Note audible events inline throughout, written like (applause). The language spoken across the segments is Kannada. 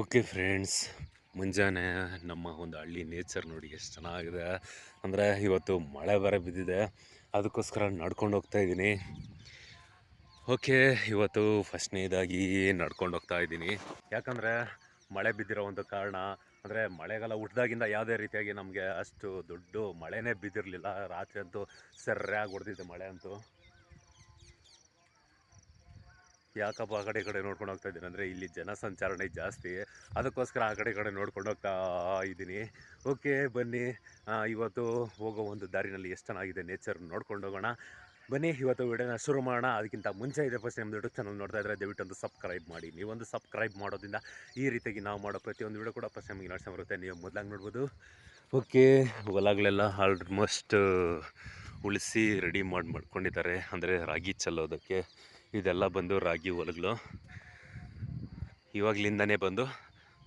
ಓಕೆ ಫ್ರೆಂಡ್ಸ್, ಮುಂಜಾನೆ ನಮ್ಮ ಒಂದು ಹಳ್ಳಿ ನೇಚರ್ ನೋಡಿ ಎಷ್ಟು ಚೆನ್ನಾಗಿದೆ. ಅಂದರೆ ಇವತ್ತು ಮಳೆ ಬರ ಬಿದ್ದಿದೆ, ಅದಕ್ಕೋಸ್ಕರ ನಡ್ಕೊಂಡು ಹೋಗ್ತಾ ಇದ್ದೀನಿ. ಓಕೆ, ಇವತ್ತು ಫಸ್ಟ್ನೇದಾಗಿ ನಡ್ಕೊಂಡು ಹೋಗ್ತಾ ಇದ್ದೀನಿ. ಯಾಕಂದರೆ ಮಳೆ ಬಿದ್ದಿರೋ ಒಂದು ಕಾರಣ, ಅಂದರೆ ಮಳೆಗಾಲ ಹುಟ್ಟಿದಾಗಿಂದ ಯಾವುದೇ ರೀತಿಯಾಗಿ ನಮಗೆ ಅಷ್ಟು ದೊಡ್ಡ ಮಳೆನೇ ಬಿದ್ದಿರಲಿಲ್ಲ. ರಾತ್ರಿ ಅಂತೂ ಸರಿಯಾಗಿ ಹೊಡೆದಿದ್ದೆ ಮಳೆ ಅಂತೂ. ಯಾಕಪ್ಪ ಆ ಕಡೆ ಈ ಕಡೆ ನೋಡ್ಕೊಂಡು ಹೋಗ್ತಾ ಇದ್ದೀನಿ ಅಂದರೆ ಇಲ್ಲಿ ಜನಸಂಚಾರಣೆ ಜಾಸ್ತಿ. ಅದಕ್ಕೋಸ್ಕರ ಆ ಕಡೆ ಕಡೆ ನೋಡ್ಕೊಂಡು ಹೋಗ್ತಾ ಇದ್ದೀನಿ. ಓಕೆ, ಬನ್ನಿ. ಇವತ್ತು ಹೋಗೋ ಒಂದು ದಾರಿನಲ್ಲಿ ಎಷ್ಟು ಚೆನ್ನಾಗಿದೆ ನೇಚರ್ ನೋಡ್ಕೊಂಡು ಹೋಗೋಣ. ಬನ್ನಿ, ಇವತ್ತು ವಿಡಿಯೋನ ಶುರು ಮಾಡೋಣ. ಅದಕ್ಕಿಂತ ಮುಂಚೆ ಇದೆ ಫಸ್ಟ್ ನಮ್ಮ ಯೂಟ್ಯೂಬ್ ಚಾನಲ್ ನೋಡ್ತಾ ಇದ್ದರೆ ದಯವಿಟ್ಟು ಒಂದು ಸಬ್ಸ್ಕ್ರೈಬ್ ಮಾಡಿ. ನೀವೊಂದು ಸಬ್ಸ್ಕ್ರೈಬ್ ಮಾಡೋದ್ರಿಂದ ಈ ರೀತಿಯಾಗಿ ನಾವು ಮಾಡೋ ಪ್ರತಿಯೊಂದು ವಿಡಿಯೋ ಕೂಡ ಫಸ್ಟ್ ನಮಗೆ ಬರುತ್ತೆ. ನೀವು ಮೊದಲಾಗಿ ನೋಡ್ಬೋದು. ಓಕೆ, ಹೊಲಗಳೆಲ್ಲ ಆಲ್ಮೋಸ್ಟ್ ಉಳಿಸಿ ರೆಡಿ ಮಾಡಿ, ಮಾಡ್ಕೊಂಡಿದ್ದಾರೆ. ಅಂದರೆ ರಾಗಿ ಚೆಲ್ಲೋದಕ್ಕೆ ಇದೆಲ್ಲ ಬಂದು ರಾಗಿ ಹೊಲಗಳು. ಇವಾಗಲಿಂದನೇ ಬಂದು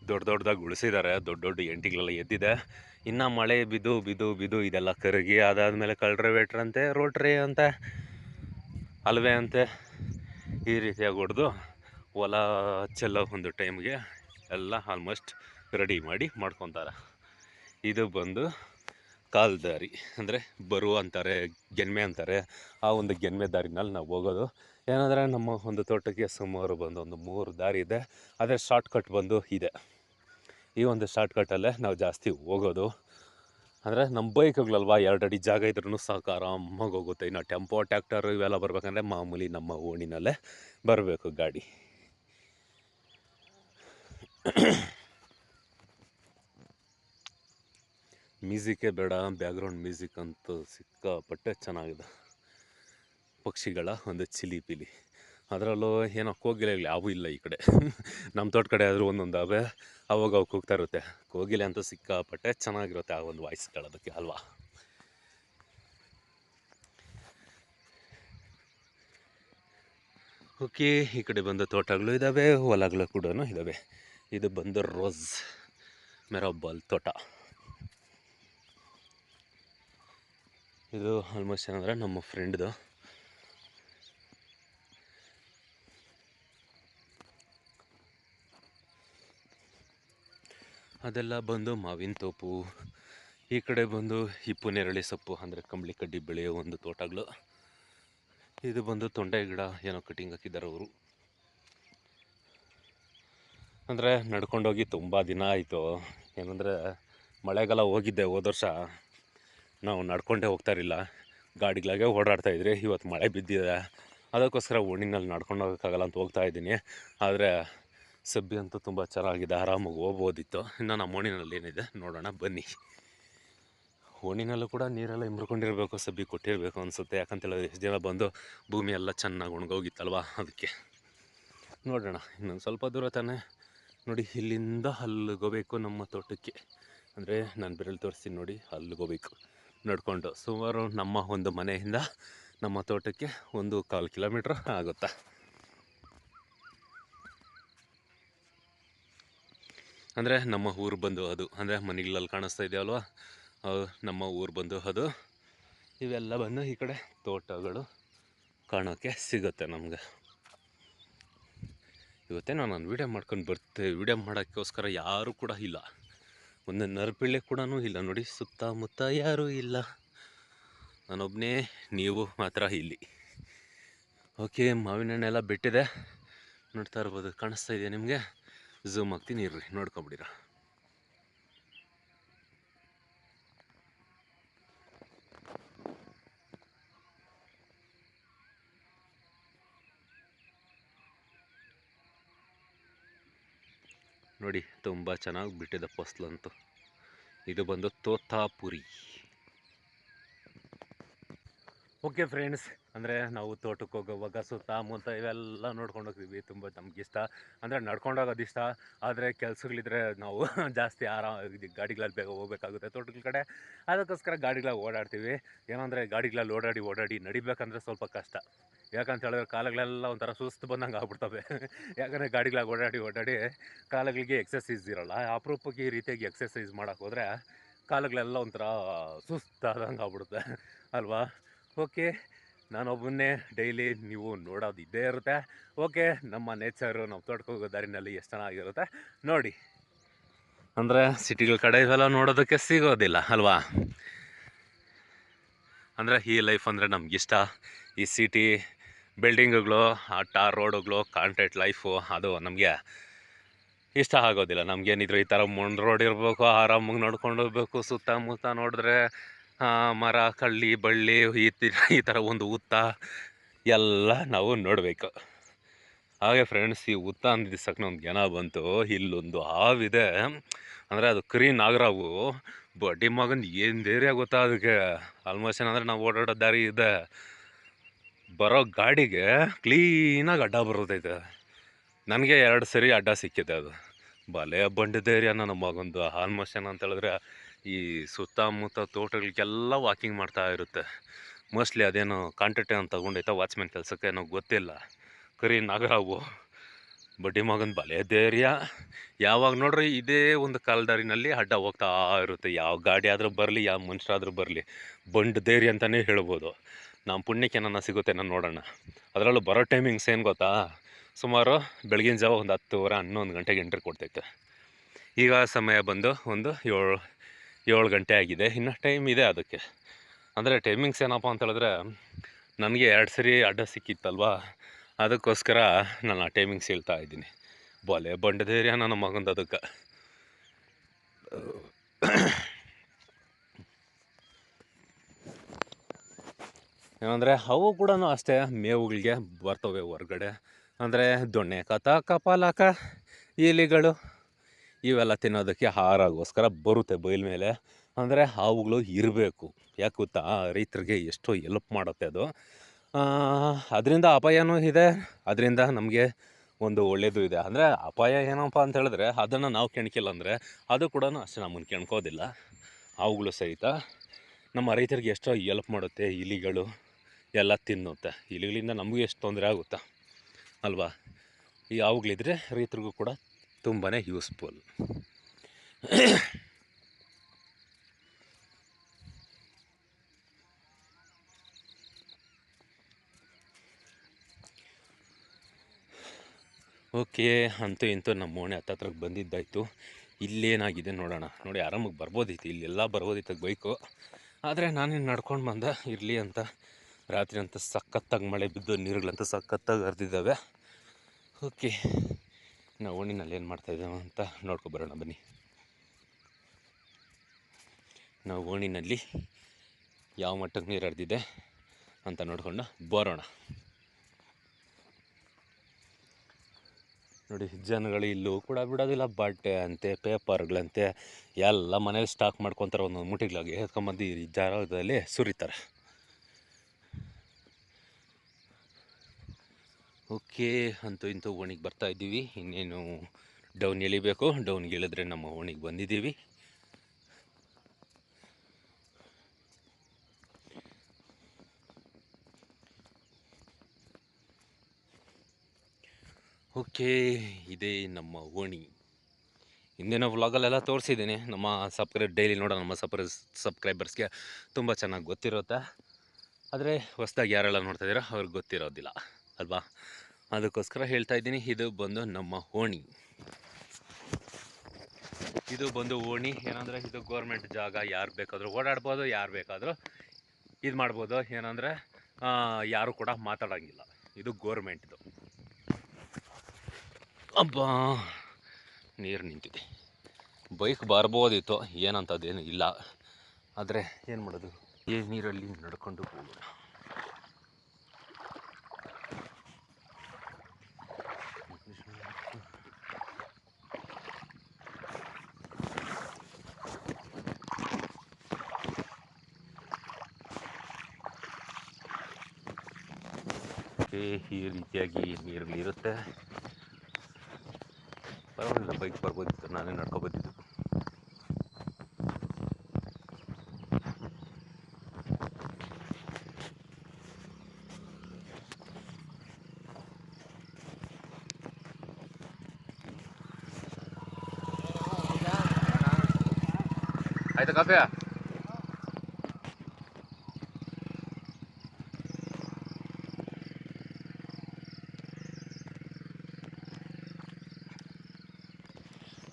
ದೊಡ್ಡ ದೊಡ್ಡದಾಗಿ ಉಳಿಸಿದ್ದಾರೆ ದೊಡ್ಡ ದೊಡ್ಡ ಎಂಟಿಗಳೆಲ್ಲ ಎದ್ದಿದೆ. ಇನ್ನು ಮಳೆ ಬಿದ್ದು ಬಿದ್ದು ಬಿದ್ದು ಇದೆಲ್ಲ ಕರಗಿ ಅದಾದಮೇಲೆ ಕಳ್ರವೇಟ್ರಂತೆ ರೋಟ್ರಿ ಅಂತೆ ಅಲ್ವೇ ಅಂತೆ ಈ ರೀತಿಯಾಗಿ ಹೊಡೆದು ಹೊಲ ಚೆಲ್ಲೋ ಒಂದು ಟೈಮ್ಗೆ ಎಲ್ಲ ಆಲ್ಮೋಸ್ಟ್ ರೆಡಿ ಮಾಡಿ ಮಾಡ್ಕೊತಾರೆ. ಇದು ಬಂದು ಕಾಲ್ದಾರಿ. ಅಂದರೆ ಬರು ಅಂತಾರೆ ಗೆನ್ಮೆ ಅಂತಾರೆ. ಆ ಒಂದು ಗೆನ್ಮೆ ದಾರಿನಲ್ಲಿ ನಾವು ಹೋಗೋದು. ಏನಂದರೆ ನಮ್ಮ ಒಂದು ತೋಟಕ್ಕೆ ಸುಮಾರು ಬಂದು ಒಂದು ಮೂರು ದಾರಿ ಇದೆ. ಅದೇ ಶಾರ್ಟ್ಕಟ್ ಬಂದು ಇದೆ. ಈ ಒಂದು ಶಾರ್ಟ್ಕಟ್ಟಲ್ಲೇ ನಾವು ಜಾಸ್ತಿ ಹೋಗೋದು. ಅಂದರೆ ನಮ್ಮ ಬೈಕ್ಗಳಲ್ವಾ, ಎರಡು ಅಡಿ ಜಾಗ ಇದ್ರೂ ಸಾಕು ಆರಾಮಾಗಿ ಹೋಗುತ್ತೆ. ಇನ್ನು ಟೆಂಪೋ, ಟ್ಯಾಕ್ಟರ್ ಇವೆಲ್ಲ ಬರ್ಬೇಕಂದ್ರೆ ಮಾಮೂಲಿ ನಮ್ಮ ಓಣಿನಲ್ಲೇ ಬರಬೇಕು ಗಾಡಿ. ಮ್ಯೂಸಿಕ್ಕೇ ಬೇಡ, ಬ್ಯಾಕ್ಗ್ರೌಂಡ್ ಮ್ಯೂಸಿಕ್ ಅಂತೂ ಸಿಕ್ಕಾಪಟ್ಟೆ ಚೆನ್ನಾಗಿದೆ. ಪಕ್ಷಿಗಳ ಒಂದು ಚಿಲಿ ಪಿಲಿ. ಅದರಲ್ಲೂ ಏನೋ ಕೋಗಿಲೆ ಯಾವೂ ಇಲ್ಲ ಈ ಕಡೆ. ನಮ್ಮ ತೋಟ ಕಡೆ ಆದರೂ ಒಂದೊಂದು ಅವೆ, ಅವಾಗ ಅವು ಕೂಗ್ತಾ ಇರುತ್ತೆ. ಕೋಗಿಲೆ ಅಂತೂ ಸಿಕ್ಕಾಪಟ್ಟೆ ಚೆನ್ನಾಗಿರುತ್ತೆ ಆ ಒಂದು ವಾಯ್ಸ್ ಕೇಳೋದಕ್ಕೆ, ಅಲ್ವಾ? ಓಕೆ, ಈ ಕಡೆ ಬಂದು ತೋಟಗಳು ಇದ್ದಾವೆ ಹೊಲಗಳು ಕೂಡ ಇದ್ದಾವೆ ಇದು ಬಂದು ರೋಸ್, ಮೆರಬಲ್ ತೋಟ. ಇದು ಆಲ್ಮೋಸ್ಟ್ ಏನಂದ್ರೆ ನಮ್ಮ ಫ್ರೆಂಡ್ದು ಅದೆಲ್ಲ ಬಂದು ಮಾವಿನ ತೋಪು, ಈ ಕಡೆ ಬಂದು ಹಿಪ್ಪು ನೇರಳೆ ಸೊಪ್ಪು, ಅಂದರೆ ಕಂಬಳಿ ಕಡ್ಡಿ ಬೆಳೆಯೋ ಒಂದು ತೋಟಗಳು. ಇದು ಬಂದು ತೊಂಡೆ ಗಿಡ ಏನೋ ಕಟಿಂಗ್ ಹಾಕಿದ್ದಾರೆ ಅವರು. ಅಂದರೆ ನಡ್ಕೊಂಡೋಗಿ ತುಂಬ ದಿನ ಆಯಿತು. ಏನಂದರೆ ಮಳೆಗಾಲ ಹೋಗಿದ್ದೆ ಹೋದ ವರ್ಷ. ನಾವು ನಡ್ಕೊಂಡೇ ಹೋಗ್ತಾ ಇರಲಿಲ್ಲ ಗಾಡಿಗಳಾಗೆ ಓಡಾಡ್ತಾ ಇದ್ರಿ, ಇವತ್ತು ಮಳೆ ಬಿದ್ದಿದೆ. ಅದಕ್ಕೋಸ್ಕರ ಓಣಿನಲ್ಲಿ ನಡ್ಕೊಂಡು ಹೋಗೋಕ್ಕಾಗಲ್ಲ ಅಂತ ಹೋಗ್ತಾ ಇದ್ದೀನಿ. ಆದರೆ ಸಬ್ಬಿ ಅಂತೂ ತುಂಬ ಚೆನ್ನಾಗಿದೆ, ಆರಾಮಾಗಿ ಹೋಗ್ಬೋದಿತ್ತು. ಇನ್ನು ನಮ್ಮ ಓಣಿನಲ್ಲಿ ಏನಿದೆ ನೋಡೋಣ, ಬನ್ನಿ. ಓಣಿನಲ್ಲೂ ಕೂಡ ನೀರೆಲ್ಲ ಇಂಬ್ರಕೊಂಡಿರಬೇಕು ಸಬ್ಬಿ ಕೊಟ್ಟಿರಬೇಕು ಅನಿಸುತ್ತೆ. ಯಾಕಂತ ಹೇಳಿದ್ರೆ ಎಷ್ಟು ಜನ ಬಂದು ಭೂಮಿ ಎಲ್ಲ ಚೆನ್ನಾಗಿ ಒಣಗೋಗಿತ್ತಲ್ವ ಅದಕ್ಕೆ. ನೋಡೋಣ, ಇನ್ನೊಂದು ಸ್ವಲ್ಪ ದೂರ ತಾನೇ. ನೋಡಿ, ಇಲ್ಲಿಂದ ಅಲ್ಲಿಗೋಬೇಕು ನಮ್ಮ ತೋಟಕ್ಕೆ. ಅಂದರೆ ನಾನು ಬೆರಳು ತೋರಿಸ್ತೀನಿ ನೋಡಿ ಅಲ್ಲಿಗೋಬೇಕು ನಡ್ಕೊಂಡು ಸುಮಾರು ನಮ್ಮ ಒಂದು ಮನೆಯಿಂದ ನಮ್ಮ ತೋಟಕ್ಕೆ ಒಂದು ಕಾಲು ಕಿಲೋಮೀಟ್ರ್ ಆಗುತ್ತೆ? ಅಂದರೆ ನಮ್ಮ ಊರು ಬಂದು ಅದು, ಅಂದರೆ ಮನೆಗಳಲ್ಲಿ ಕಾಣಿಸ್ತಾ ಇದೆಯಲ್ವಾ? ನಮ್ಮ ಊರು ಬಂದು ಅದು. ಇವೆಲ್ಲ ಬಂದು ಈ ಕಡೆ ತೋಟಗಳು ಕಾಣೋಕ್ಕೆ ಸಿಗುತ್ತೆ ನಮ್ಗೆ. ಇವತ್ತೇ ನಾನು ವೀಡಿಯೋ ಮಾಡ್ಕೊಂಡು ಬರ್ತೇವೆ ವೀಡಿಯೋ ಮಾಡೋಕ್ಕೋಸ್ಕರ ಯಾರೂ ಕೂಡ ಇಲ್ಲ. ಒಂದು ನರಪಿಳ್ಳೆ ಕೂಡ ಇಲ್ಲ. ನೋಡಿ, ಸುತ್ತಮುತ್ತ ಯಾರೂ ಇಲ್ಲ. ನಾನೊಬ್ಬನೇ ನೀವು ಮಾತ್ರ ಇಲ್ಲಿ. ಓಕೆ, ಮಾವಿನ ಹಣ್ಣೆಲ್ಲ ಬಿಟ್ಟಿದೆ. ನೋಡ್ತಾ ಇರ್ಬೋದು. ಕಾಣಿಸ್ತಾ ಇದೆಯಾ ನಿಮಗೆ? ಝೂಮ್ ಆಗ್ತೀನಿ, ಇರ್ರಿ. ನೋಡ್ಕೊಬಿಡಿರ. ನೋಡಿ, ತುಂಬ ಚೆನ್ನಾಗಿ ಬಿಟ್ಟಿದೆ ಫಸ್ಲಂತೂ. ಇದು ಬಂದು ತೋತಾಪುರಿ. ಓಕೆ ಫ್ರೆಂಡ್ಸ್, ಅಂದರೆ ನಾವು ತೋಟಕ್ಕೆ ಹೋಗೋವಾಗ ಸುತ್ತಮುತ್ತ ಇವೆಲ್ಲ ನೋಡ್ಕೊಂಡು ಹೋಗ್ತೀವಿ. ತುಂಬ ನಮ್ಗೆ ಇಷ್ಟ. ಅಂದರೆ ನಡ್ಕೊಂಡೋಗೋದು ಇಷ್ಟ. ಆದರೆ ಕೆಲಸಗಳಿದ್ರೆ ನಾವು (laughs) ಜಾಸ್ತಿ ಆರಾಮ ಗಾಡಿಗಳಲ್ಲಿ ಬೇಗ ಹೋಗ್ಬೇಕಾಗುತ್ತೆ ತೋಟಗಳ ಕಡೆ. ಅದಕ್ಕೋಸ್ಕರ ಗಾಡಿಗಳಲ್ಲಿ ಓಡಾಡ್ತೀವಿ. ಏನಂದರೆ ಗಾಡಿಗಳಲ್ಲಿ ಓಡಾಡಿ ಓಡಾಡಿ ನಡಿಬೇಕಂದ್ರೆ ಸ್ವಲ್ಪ ಕಷ್ಟ. ಯಾಕಂತ ಹೇಳಿದ್ರೆ ಕಾಲುಗಳೆಲ್ಲ ಒಂಥರ ಸುಸ್ತು ಬಂದಂಗೆ ಆಗ್ಬಿಡ್ತವೆ ಯಾಕಂದರೆ ಗಾಡಿಗಳಾಗಿ ಓಡಾಡಿ ಓಡಾಡಿ ಕಾಲುಗಳಿಗೆ ಎಕ್ಸಸೈಸ್ ಇರೋಲ್ಲ. ಅಪರೂಪಕ್ಕೆ ಈ ರೀತಿಯಾಗಿ ಎಕ್ಸಸೈಸ್ ಮಾಡೋಕೆ ಹೋದರೆ ಕಾಲುಗಳೆಲ್ಲ ಒಂಥರ ಸುಸ್ತಾದಂಗೆ ಆಗ್ಬಿಡುತ್ತೆ. ಅಲ್ವಾ? ಓಕೆ ನಾನೊಬ್ಬನ್ನೇ ಡೈಲಿ ನೀವು ನೋಡೋದು ಇದ್ದೇ ಇರುತ್ತೆ. ಓಕೆ ನಮ್ಮ ನೇಚರು ನಾವು ತೋಟಕ್ಕೆ ಹೋಗೋ ದಾರಿನಲ್ಲಿ ಎಷ್ಟು ಚೆನ್ನಾಗಿರುತ್ತೆ ನೋಡಿ. ಅಂದರೆ ಸಿಟಿಗಳ ಕಡೆ ಇವೆಲ್ಲ ನೋಡೋದಕ್ಕೆ ಸಿಗೋದಿಲ್ಲ, ಅಲ್ವಾ? ಅಂದರೆ ಈ ಲೈಫ್ ಅಂದರೆ ನಮಗಿಷ್ಟ ಈ ಸಿಟಿ ಬಿಲ್ಡಿಂಗುಗಳು ಟಾರ್ ರೋಡುಗಳು ಕಾಂಟ್ರಾಕ್ಟ್ ಲೈಫು, ಅದು ನಮಗೆ ಇಷ್ಟ ಆಗೋದಿಲ್ಲ. ನಮಗೇನಿದ್ರು ಈ ಥರ ಮುಂಡ್ ರೋಡ್ ಇರಬೇಕು, ಆರಾಮಾಗಿ ನೋಡ್ಕೊಂಡು ಹೋಗ್ಬೇಕು, ಸುತ್ತಮುತ್ತ ನೋಡಿದ್ರೆ ಮರ, ಕಳ್ಳಿ, ಬಳ್ಳಿ, ಈ ಈ ಥರ ಒಂದು ಉತ್ತ ಎಲ್ಲ ನಾವು ನೋಡಬೇಕು. ಹಾಗೆ ಫ್ರೆಂಡ್ಸ್ ಈ ಉತ್ತ ಅಂದಿದ್ದಕ್ಕೆ ನಮ್ಗೆ ಜನ ಬಂತು. ಇಲ್ಲೊಂದು ಹಾವಿದೆ. ಅಂದರೆ ಅದು ಕರಿ ನಾಗರಾವು. ಬಡ್ಡಿ ಮಗಂದು ಏನು ಧೈರ್ಯ ಗೊತ್ತಾ ಅದಕ್ಕೆ. ಆಲ್ಮೋಸ್ಟ್ ಏನಂದರೆ ನಾವು ಓಡಾಡೋ ದಾರಿ ಇದೆ. ಬರೋ ಗಾಡಿಗೆ ಕ್ಲೀನಾಗಿ ಅಡ್ಡ ಬರೋದೈತೆ ನನಗೆ ಎರಡು ಸರಿ ಅಡ್ಡ ಸಿಕ್ಕಿದೆ ಅದು. ಬಲೆ ಬಂಡೆ ಧೈರ್ಯ ನನ್ನ ಮಗೊಂದು. ಆಲ್ಮೋಸ್ಟ್ ಏನಂತ ಹೇಳಿದ್ರೆ ಈ ಸುತ್ತಮುತ್ತ ತೋಟಗಳಿಗೆಲ್ಲ ವಾಕಿಂಗ್ ಮಾಡ್ತಾ ಇರುತ್ತೆ. ಮೋಸ್ಟ್ಲಿ ಅದೇನು ಕಾಂಟ್ರಾಕ್ಟ್ ಏನು ತೊಗೊಂಡೈತೆ ವಾಚ್ಮ್ಯಾನ್ ಕೆಲಸಕ್ಕೆ ಏನೋ ಗೊತ್ತಿಲ್ಲ. ಕರಿ ನಾಗರಾವು. ಬಡ್ಡಿ ಮಗನ ಬಲೆ ಧೈರ್ಯ. ಯಾವಾಗ ನೋಡ್ರಿ ಇದೇ ಒಂದು ಕಾಲ್ದಾರಿನಲ್ಲಿ ಅಡ್ಡ ಹೋಗ್ತಾ ಇರುತ್ತೆ. ಯಾವ ಗಾಡಿ ಆದರೂ ಬರಲಿ, ಯಾವ ಮನುಷ್ಯರಾದರೂ ಬರಲಿ. ಬಂಡ್ ಧೈರ್ಯ ಅಂತಲೇ ಹೇಳ್ಬೋದು. ನಮ್ಮ ಪುಣ್ಯಕ್ಕೆ ಸಿಗುತ್ತೆ ನಾನು ನೋಡೋಣ. ಅದರಲ್ಲೂ ಬರೋ ಟೈಮಿಂಗ್ಸ್ ಏನು ಗೊತ್ತಾ? ಸುಮಾರು ಬೆಳಗಿನ ಜಾವ ಒಂದು ಹತ್ತುವರೆ, ಹನ್ನೊಂದು ಗಂಟೆಗೆ ಎಂಟ್ರಿ ಕೊಡ್ತೈತೆ. ಈಗ ಸಮಯ ಬಂದು ಒಂದು ಏಳು ಏಳು ಗಂಟೆ ಆಗಿದೆ. ಇನ್ನು ಟೈಮ್ ಇದೆ ಅದಕ್ಕೆ. ಅಂದರೆ ಟೈಮಿಂಗ್ಸ್ ಏನಪ್ಪ ಅಂತ ಹೇಳಿದ್ರೆ, ನನಗೆ ಎರಡು ಸರಿ ಅಡ್ಡ ಸಿಕ್ಕಿತ್ತಲ್ವಾ? ಅದಕ್ಕೋಸ್ಕರ ನಾನು ಆ ಟೈಮಿಂಗ್ಸ್ ಹೇಳ್ತಾ ಇದ್ದೀನಿ. ಬಲೆ ಬಂಡದೇರಿಯ ನನ್ನ ಮಗಂದು ಅದಕ್ಕೆ. ಏನಂದರೆ ಅವು ಕೂಡ ಅಷ್ಟೇ ಮೇವುಗಳಿಗೆ ಬರ್ತವೆ ಹೊರ್ಗಡೆ. ಅಂದರೆ ದೊಣ್ಣೆ ಕತ, ಕಪಾಲಕ ಇಲಿಗಳು ಇವೆಲ್ಲ ತಿನ್ನೋದಕ್ಕೆ ಆಹಾರಗೋಸ್ಕರ ಬರುತ್ತೆ ಬೈಲ್ ಮೇಲೆ. ಅಂದರೆ ಹಾವುಗಳು ಇರಬೇಕು. ಯಾಕೆ ಗೊತ್ತಾ? ರೈತರಿಗೆ ಎಷ್ಟೋ ಎಲ್ಪ್ ಮಾಡುತ್ತೆ ಅದು. ಅದರಿಂದ ಅಪಾಯನೂ ಇದೆ. ಅದರಿಂದ ನಮಗೆ ಒಂದು ಒಳ್ಳೆಯದು ಇದೆ. ಅಂದರೆ ಅಪಾಯ ಏನಪ್ಪ ಅಂತ ಹೇಳಿದ್ರೆ ಅದನ್ನು ನಾವು ಕೆಣ್ಕಿಲ್ಲ ಅಂದರೆ ಅದು ಕೂಡ ಅಷ್ಟೇ ನಮ್ಮನ್ನು ಕೆಣ್ಕೋದಿಲ್ಲ. ಹಾವುಗಳು ಸಹಿತ ನಮ್ಮ ರೈತರಿಗೆ ಎಷ್ಟೋ ಎಲ್ಪ್ ಮಾಡುತ್ತೆ ಇಲಿಗಳು. ಎಲ್ಲ ತಿನ್ನುತ್ತೆ. ಇಲಿಗಳಿಂದ ನಮಗೂ ಎಷ್ಟು ತೊಂದರೆ ಆಗುತ್ತಾ? ಅಲ್ವಾ? ಈ ಅವುಗಳಿದ್ರೆ ರೈತರಿಗೂ ಕೂಡ ತುಂಬಾ ಯೂಸ್ಫುಲ್ ಓಕೆ, ಅಂತೂ ಇಂತೂ ನಮ್ಮ ಓಣೆ ಹತ್ತತ್ರಕ್ಕೆ ಬಂದಿದ್ದಾಯಿತು. ಇಲ್ಲೇನಾಗಿದೆ ನೋಡೋಣ. ನೋಡಿ, ಆರಾಮಾಗಿ ಬರ್ಬೋದಿತ್ತು ಇಲ್ಲೆಲ್ಲ ಬರ್ಬೋದಿತ್ತು ಬೈಕು. ಆದರೆ ನಾನೇನು ನಡ್ಕೊಂಡು ಬಂದ? ಇರಲಿ ಅಂತ. ರಾತ್ರಿ ಅಂತ ಸಖತ್ತಾಗಿ ಮಳೆ ಬಿದ್ದು ನೀರುಗಳಂತ ಸಖತ್ತಾಗಿ ಹರಿದಿದ್ದಾವೆ. ಓಕೆ ನಾವು ಓಣಿನಲ್ಲಿ ಏನು ಮಾಡ್ತಾಯಿದ್ದೇವೆ ಅಂತ ನೋಡ್ಕೊಬರೋಣ ಬನ್ನಿ. ನಾವು ಓಣಿನಲ್ಲಿ ಯಾವ ಮಟ್ಟಕ್ಕೆ ನೀರು ಹರಿದಿದೆ ಅಂತ ನೋಡ್ಕೊಂಡು ಬರೋಣ. ನೋಡಿ, ಜನಗಳು ಇಲ್ಲೂ ಕೂಡ ಬಿಡೋದಿಲ್ಲ, ಬಟ್ಟೆ ಅಂತೆ, ಪೇಪರ್ಗಳಂತೆ, ಎಲ್ಲ ಮನೇಲಿ ಸ್ಟಾಕ್ ಮಾಡ್ಕೊತಾರೆ, ಒಂದೊಂದು ಮುಟಿಗಳಾಗಿ ಎತ್ಕೊಂಬಂದು ಈ ಜಾಗದಲ್ಲಿ ಸುರಿತಾರೆ. ಓಕೆ, ಅಂತೂ ಇಂತೂ ಓಣಿಗೆ ಬರ್ತಾ ಇದ್ದೀವಿ. ಇನ್ನೇನು ಡೌನ್ ಎಳಿಬೇಕು? ಡೌನ್ ಇಳಿದ್ರೆ ನಮ್ಮ ಓಣಿಗೆ ಬಂದಿದ್ದೀವಿ. ಓಕೆ, ಇದೇ ನಮ್ಮ ಓಣಿ. ಹಿಂದಿನ ವ್ಲಾಗಲ್ಲೆಲ್ಲ ತೋರಿಸಿದ್ದೀನಿ. ನಮ್ಮ ಸಬ್ಸ್ಕ್ರೈಬ್ ಡೈಲಿ ನೋಡೋ ನಮ್ಮ ಸಬ್ಸ್ಕ್ರೈ ಸಬ್ಸ್ಕ್ರೈಬರ್ಸ್ಗೆ ತುಂಬ ಚೆನ್ನಾಗಿ ಗೊತ್ತಿರುತ್ತೆ. ಆದರೆ ಹೊಸ್ದಾಗಿ ಯಾರೆಲ್ಲ ನೋಡ್ತಾ ಇದ್ದೀರೋ ಅವ್ರಿಗೆ ಗೊತ್ತಿರೋದಿಲ್ಲ. ಅಲ್ವಾ? ಅದಕ್ಕೋಸ್ಕರ ಹೇಳ್ತಾ ಇದ್ದೀನಿ, ಇದು ಬಂದು ನಮ್ಮ ಓಣಿ ಇದು ಬಂದು ಓಣಿ ಏನಂದರೆ, ಇದು ಗೋರ್ಮೆಂಟ್ ಜಾಗ, ಯಾರು ಬೇಕಾದರೂ ಓಡಾಡ್ಬೋದು, ಯಾರು ಬೇಕಾದರೂ ಇದು ಮಾಡ್ಬೋದು. ಏನಂದರೆ ಯಾರು ಕೂಡ ಮಾತಾಡೋಂಗಿಲ್ಲ. ಇದು ಗೋರ್ಮೆಂಟ್ದು ಅಬ್ಬಾ! ನೀರು ನಿಂತಿದೆ. ಬೈಕ್ ಬರ್ಬೋದಿತ್ತು ಏನಂತದ್ದೇನು ಇಲ್ಲ. ಆದರೆ ಏನು ಮಾಡೋದು? ಈ ನೀರಲ್ಲಿ ನಡ್ಕೊಂಡು ಹೋಗೋಣ. ಓಕೆ, ಈ ರೀತಿಯಾಗಿ ನೀರುಗಳಿರುತ್ತೆ ಪರವಾಗಿಲ್ಲ ಬೈಕ್ ಬರ್ಬೋದಿತ್ತು ನಾನೇ ನಡ್ಕೊಬೋದಿತ್ತು ಆಯ್ತಾ ಕಾಫಿ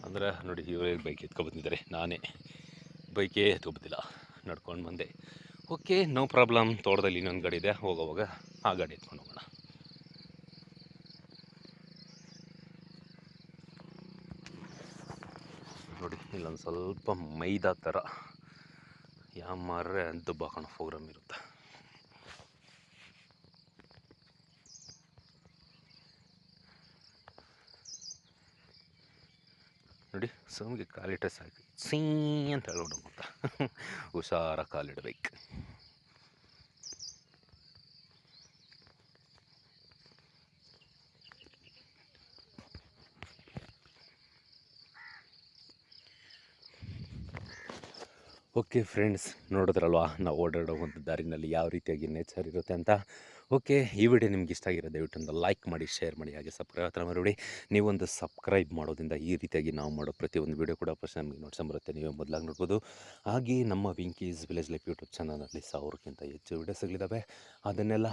ಅಂದರೆ ನೋಡಿ, ಇವರೇ ಬೈಕ್ ಎತ್ಕೊಬಂದಿದ್ದಾರೆ ನಾನೇ ಬೈಕೇ ಎತ್ಕೊಬಂದಿಲ್ಲ ನಡ್ಕೊಂಡು ಬಂದೆ. ಓಕೆ ನೋ ಪ್ರಾಬ್ಲಮ್ ತೋಟದಲ್ಲಿ ಇನ್ನೊಂದು ಗಾಡಿ ಇದೆ. ಹೋಗೋವಾಗ ಆ ಗಾಡಿ ಎತ್ಕೊಂಡು ಹೋಗೋಣ. ನೋಡಿ, ಇಲ್ಲೊಂದು ಸ್ವಲ್ಪ ಮೈದಾ ಥರ ಯಾವ ಮಾರ್ರೆ ಅಂತ ಬಾಕೋಣ ಪ್ರೋಗ್ರಾಮ್ ಇರುತ್ತೆ. ನೋಡಿ, ಸೋಮಿಗೆ ಕಾಲಿಟ್ರೆ ಸಾಕು. ಸೀ ಅಂತ ಹೇಳ್ಬಿಡು ಅಂತ ಹುಷಾರ ಕಾಲಿಡಬೇಕು. ಓಕೆ ಫ್ರೆಂಡ್ಸ್, ನೋಡಿದ್ರಲ್ವಾ? ನಾವು ಓಡಾಡೋ ಒಂದು ದಾರಿನಲ್ಲಿ ಯಾವ ರೀತಿಯಾಗಿ ನೇಚರ್ ಇರುತ್ತೆ ಅಂತ? ಓಕೆ, ಈ ವಿಡಿಯೋ ನಿಮ್ಗೆ ಇಷ್ಟ ಆಗಿರೋ ದಯವಿಟ್ಟು ಒಂದು ಲೈಕ್ ಮಾಡಿ, ಶೇರ್ ಮಾಡಿ, ಹಾಗೆ ಸಬ್ಸ್ಕ್ರೈಬ್ ಮಾಡಿ ನೀವೊಂದು ಸಬ್ಸ್ಕ್ರೈಬ್ ಮಾಡೋದ್ರಿಂದ ಈ ರೀತಿಯಾಗಿ ನಾವು ಮಾಡೋ ಪ್ರತಿಯೊಂದು ವಿಡಿಯೋ ಕೂಡ ಫಸ್ಟ್ ನಮಗೆ ನೋಡ್ಸಂಬರುತ್ತೆ ನೀವೇ ಮೊದಲಾಗಿ ನೋಡ್ಬೋದು. ಹಾಗೆ ನಮ್ಮ ವಿಂಕೀಸ್ ವಿಲೇಜ್ ಲೈಫ್ ಯೂಟ್ಯೂಬ್ ಚಾನಲಲ್ಲಿ ಸಾವಿರಕ್ಕಿಂತ ಹೆಚ್ಚು ವಿಡಿಯೋಸ್ಗಳಿದ್ದಾವೆ ಅದನ್ನೆಲ್ಲ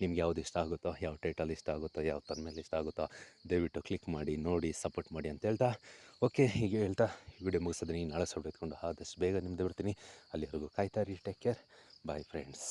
ನಿಮ್ಗೆ ಯಾವ್ದು ಇಷ್ಟ ಆಗುತ್ತೋ, ಯಾವ ಟೈಟಲ್ ಇಷ್ಟ ಆಗುತ್ತೋ, ಯಾವ ಮೇಲೆ ಇಷ್ಟ ಆಗುತ್ತೋ ದಯವಿಟ್ಟು ಕ್ಲಿಕ್ ಮಾಡಿ, ನೋಡಿ ಸಪೋರ್ಟ್ ಮಾಡಿ ಅಂತ ಹೇಳ್ತಾ. ಓಕೆ, ಹೀಗೆ ಹೇಳ್ತಾ ವಿಡಿಯೋ ಮುಗಿಸಿದ್ರೆ ನಾಳೆ ಸ್ವಲ್ಪ ಆದಷ್ಟು ಬೇಗ ನಿಮ್ದು ಬಿಡ್ತೀನಿ ಅಲ್ಲಿವರೆಗೂ ಕಾಯ್ತಾ ರೀ ಟೇಕ್ ಕೇರ್ ಬಾಯ್ ಫ್ರೆಂಡ್ಸ್